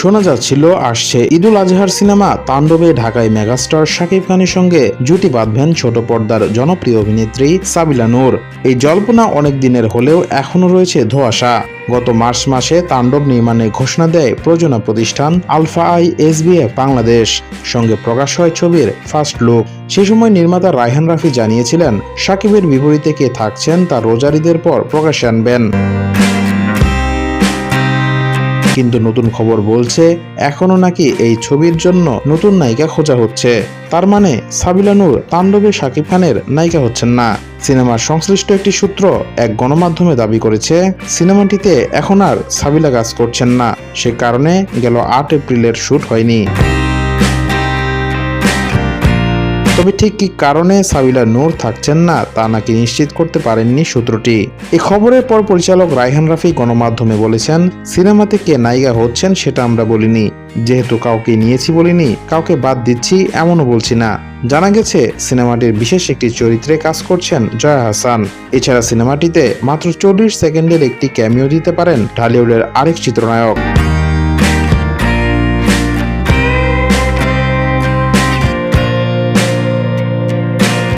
শোনা যাচ্ছিল, আসছে ঈদুল আজহার সিনেমা তাণ্ডবে ঢাকায় মেগাস্টার শাকিব খানের সঙ্গে জুটি বাঁধবেন ছোট পর্দার জনপ্রিয় অভিনেত্রী সাবিলা নূর। এই জল্পনা অনেক দিনের হলেও এখনও রয়েছে ধোঁয়াশা। গত মার্চ মাসে তাণ্ডব নির্মাণে ঘোষণা দেয় প্রযোজনা প্রতিষ্ঠান আলফা আই এসবিএফ বাংলাদেশ। সঙ্গে প্রকাশ হয় ছবির ফার্স্ট লুক। সে সময় নির্মাতা রায়হান রাফি জানিয়েছিলেন সাকিবের বিপরীতে কে থাকছেন তা রোজারিদের পর প্রকাশ্যে আনবেন। কিন্তু নতুন খবর বলছে, এখনও নাকি এই ছবির জন্য নতুন নায়িকা খোঁজা হচ্ছে। তার মানে সাবিলা নূর, তাণ্ডবে শাকিব খানের নায়িকা হচ্ছেন না। সিনেমার সংশ্লিষ্ট একটি সূত্র এক গণমাধ্যমে দাবি করেছে, সিনেমাটিতে এখন আর সাবিলা কাজ করছেন না। সে কারণে গেল আট এপ্রিলের শ্যুট হয়নি। তবে ঠিক কি কারণে সাবিলা নূর থাকছেন না তা নাকি নিশ্চিত করতে পারেননি সূত্রটি? এই খবরের পর পরিচালক রায়হান রাফি গণমাধ্যমে বলেছেন, সিনেমাতে কে নায়িকা হচ্ছেন সেটা আমরা বলিনি। যেহেতু কাউকে নিয়েছি বলিনি, কাউকে বাদ দিচ্ছি এমনও বলছি না। জানা গেছে, সিনেমাটির বিশেষ একটি চরিত্রে কাজ করছেন জয়া হাসান। এছাড়া সিনেমাটিতে মাত্র চল্লিশ সেকেন্ডের একটি ক্যামিও দিতে পারেন ঢালিউডের আরেক চিত্রনায়ক।